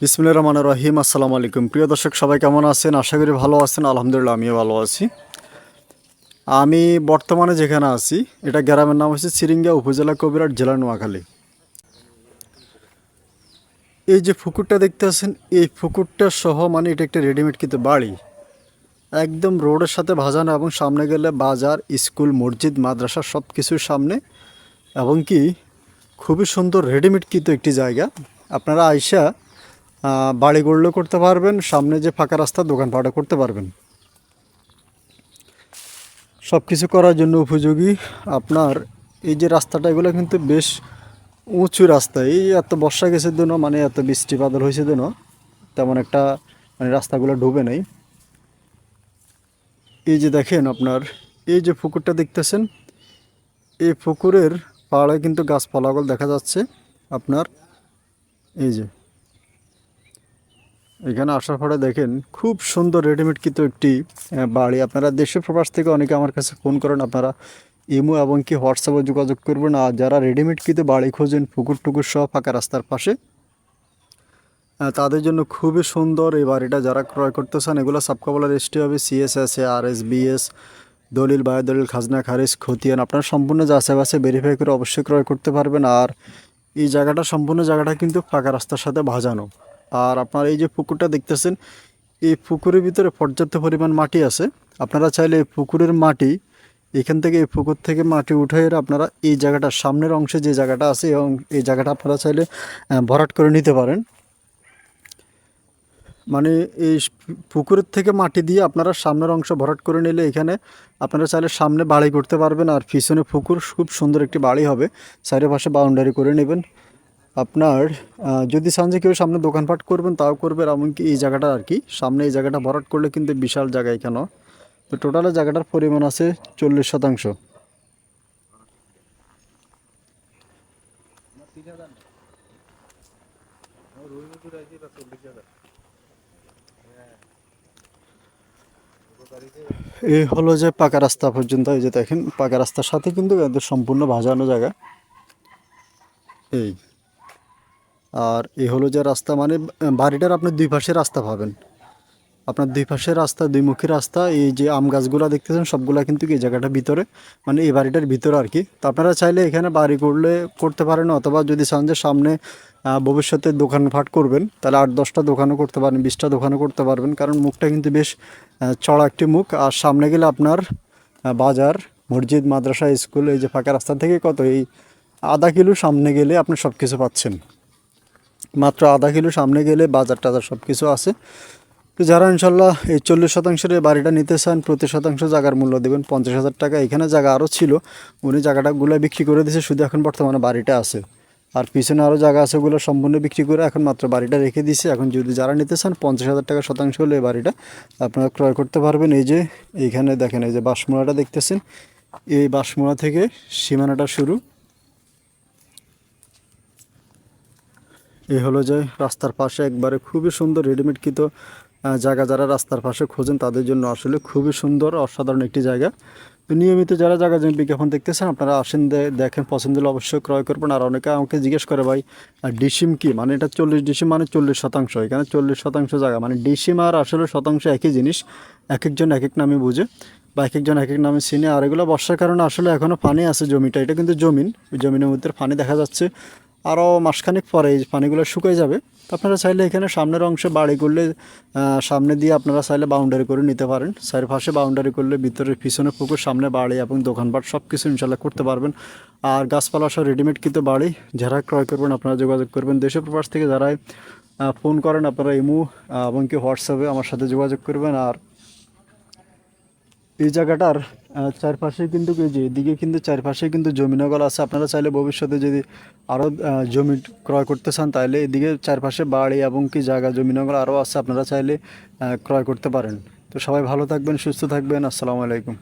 বিসমুল্লাহ রহমান রহিম। আসসালামু আলাইকুম। প্রিয় দর্শক, সবাই কেমন আছেন? আশা করি ভালো আছেন। আলহামদুলিল্লাহ, আমিও ভালো আছি। আমি বর্তমানে যেখানে আছি, এটা গ্রামের নাম হচ্ছে সিরিঙ্গা উপজেলা কবিরাট জেলা নোয়াখালী। এই যে পুকুরটা দেখতে আছেন, এই পুকুরটা সহ মানে এটা একটা রেডিমেড কিন্তু বাড়ি। একদম রোডের সাথে ভাজানো এবং সামনে গেলে বাজার, স্কুল, মসজিদ, মাদ্রাসা সব কিছুর সামনে। এবং কি, খুবই সুন্দর রেডিমেড কিন্তু একটি জায়গা। আপনারা আইসা আহ, বাড়ি গড়লেও করতে পারবেন সামনে যে ফাঁকা রাস্তা দোকানপাটও করতে পারবেন। সব কিছু করার জন্য উপযোগী। আপনার এই যে রাস্তাটা এগুলো কিন্তু বেশ উঁচু রাস্তা। এই এত বর্ষা গেছে দিন মানে এত বৃষ্টি বাদল হয়েছে দিন তেমন একটা মানে রাস্তাগুলো ডুবে নেই। এই যে দেখেন আপনার এই যে পুকুরটা দেখতেছেন এই পুকুরের পাড়ে কিন্তু গাছপালাগুলো দেখা যাচ্ছে। আপনার এই যে এখানে আসার পরে দেখেন খুব সুন্দর রেডিমেড কিন্তু একটি বাড়ি। আপনারা দেশের প্রবাস থেকে অনেকে আমার কাছে ফোন করেন, আপনারা ইমো এবং কি হোয়াটসঅ্যাপে যোগাযোগ করবেন। আর যারা রেডিমেড কিন্তু বাড়ি খোঁজেন পুকুর টুকুর সহ ফাঁকা রাস্তার পাশে তাদের জন্য খুবই সুন্দর এই বাড়িটা। যারা ক্রয় করতে চান, এগুলো সাবকাবলা রেজিস্ট্রি হবে সিএসএস আর এস বিএস দলিল বায়ু দলিল খাজনা, খারিজ, খতিয়ান। আপনার সম্পূর্ণ যাচাই ভেরিফাই করে অবশ্যই ক্রয় করতে পারবেন। আর এই জায়গাটা, সম্পূর্ণ জায়গাটা কিন্তু ফাঁকা রাস্তার সাথে ভাজানো আর আপনার এই যে পুকুরটা দেখতেছেন, এই পুকুরের ভিতরে পর্যাপ্ত পরিমাণ মাটি আছে। আপনারা চাইলে এই পুকুরের মাটি, এখান থেকে এই পুকুর থেকে মাটি উঠে আপনারা এই জায়গাটা সামনের অংশে যে জায়গাটা আছে এবং এই জায়গাটা আপনারা চাইলে ভরাট করে নিতে পারেন। মানে এই পুকুরের থেকে মাটি দিয়ে আপনারা সামনের অংশ ভরাট করে নিলে এখানে আপনারা চাইলে সামনে বাড়ি করতে পারবেন আর পিছনে পুকুর, খুব সুন্দর একটি বাড়ি হবে। চারিপাশে বাউন্ডারি করে নেবেন। আপনার যদি চান যে কেউ সামনে দোকানপাট করবেন, তাও করবেন, এমনকি এই জায়গাটা আর কি, সামনে এই জায়গাটা ভরাট করলে কিন্তু বিশাল জায়গা এখানে তো টোটালে জায়গাটার পরিমাণ আছে চল্লিশ শতাংশ। এই হলো যে পাকা রাস্তা পর্যন্ত, এই যে দেখেন, পাকা রাস্তার সাথে কিন্তু সম্পূর্ণ ভাজানো জায়গা। এই। আর এই হলো যে রাস্তা মানে বাড়িটার আপনি দুই পাশে রাস্তা পাবেন। আপনার দুই পাশে রাস্তা, দুই মুখী রাস্তা, এই যে আম গাছগুলা দেখতেছেন, সবগুলা কিন্তু এই জায়গাটা ভিতরে মানে এই বাড়িটার ভিতরে আর কি। তো আপনারা চাইলে এখানে বাড়ি করলে করতে পারেন, অথবা যদি চান যে সামনে ভবিষ্যতে দোকানপাট করবেন, তাহলে আট, দশটা দোকানও করতে পারেন, বিশটা দোকানও করতে পারবেন, কারণ মুখটা কিন্তু বেশ চড়া একটি মুখ। আর সামনে গেলে আপনার বাজার, মসজিদ, মাদ্রাসা, স্কুল, এই যে ফাঁকা রাস্তা থেকে কত, এই আধা কিলো সামনে গেলে আপনি সব কিছু পাচ্ছেন। মাত্র আধা কিলো সামনে গেলে বাজার টাজার সব কিছু আছে। তো যারা ইনশাল্লাহ এই চল্লিশ শতাংশের বাড়িটা নিতে চান, প্রতি শতাংশ জায়গার মূল্য দেবেন পঞ্চাশ হাজার টাকা। এখানে জায়গা আরও ছিল, উনি জায়গাটাগুলো বিক্রি করে দিয়েছে, শুধু এখন বর্তমানে বাড়িটা আছে। আর পিছনে আরও জায়গা আছে, ওগুলো সম্পূর্ণ বিক্রি করে এখন মাত্র বাড়িটা রেখে দিয়েছে। এখন যদি যারা নিতে চান, পঞ্চাশ হাজার টাকা শতাংশ হলে এই বাড়িটা আপনারা ক্রয় করতে পারবেন। এই যে, এইখানে দেখেন, এই যে বাঁশমোড়াটা দেখতেছেন। এই বাঁশমোড়া থেকে সীমানাটা শুরু। এই হলো যে রাস্তার পাশে একবারে খুবই সুন্দর রেডিমেড কিন্তু জায়গা যারা রাস্তার পাশে খোঁজেন তাদের জন্য আসলে খুবই সুন্দর, অসাধারণ একটি জায়গা। তো নিয়মিত যারা জায়গা জমি বিজ্ঞাপন দেখতেছেন, আপনারা আসেন দেখেন, পছন্দ হলে অবশ্যই ক্রয় করবেন। আর অনেকে আমাকে জিজ্ঞেস করে, ভাই ডিসিম কি? মানে এটা চল্লিশ ডিসিম মানে চল্লিশ শতাংশ। এখানে চল্লিশ শতাংশ জায়গা। মানে ডিসিম আর আসলে শতাংশ একই জিনিস এক একজন এক এক নামে বুঝে বা এক একজন এক এক নামে চিনে। আর এগুলো বর্ষার কারণে আসলে এখনও পানি আছে জমিটা। এটা কিন্তু জমিন, জমিনের মধ্যে পানি দেখা যাচ্ছে। আরও মাসখানেক পরে এই পানিগুলো শুকিয়ে যাবে। আপনারা চাইলে এখানে সামনের অংশে বাড়ি করলে সামনে দিয়ে আপনারা চাইলে বাউন্ডারি করে নিতে পারেন। চারপাশে বাউন্ডারি করলে ভিতরে পিছনে পুকুর, সামনে বাড়ি এবং দোকানপাট সব কিছু ইনশাল্লাহ করতে পারবেন। আর গাছপালা সব রেডিমেড কিন্তু বাড়ি, যারা ক্রয় করবেন আপনারা যোগাযোগ করবেন। দেশের প্রবাস থেকে যারাই ফোন করেন, আপনারা ইমু এবং কি হোয়াটসঅ্যাপে আমার সাথে যোগাযোগ করবেন। আর এই জায়গাটার চারপাশে কিন্তু যে এদিকে কিন্তু চারপাশে কিন্তু জমিনগর আছে। আপনারা চাইলে ভবিষ্যতে যদি আরও জমি ক্রয় করতে চান, তাহলে এদিকে চারপাশে বাড়ি এবং কি জায়গা জমিনগর আরও আছে, আপনারা চাইলে ক্রয় করতে পারেন। তো সবাই ভালো থাকবেন, সুস্থ থাকবেন। আসসালামু আলাইকুম।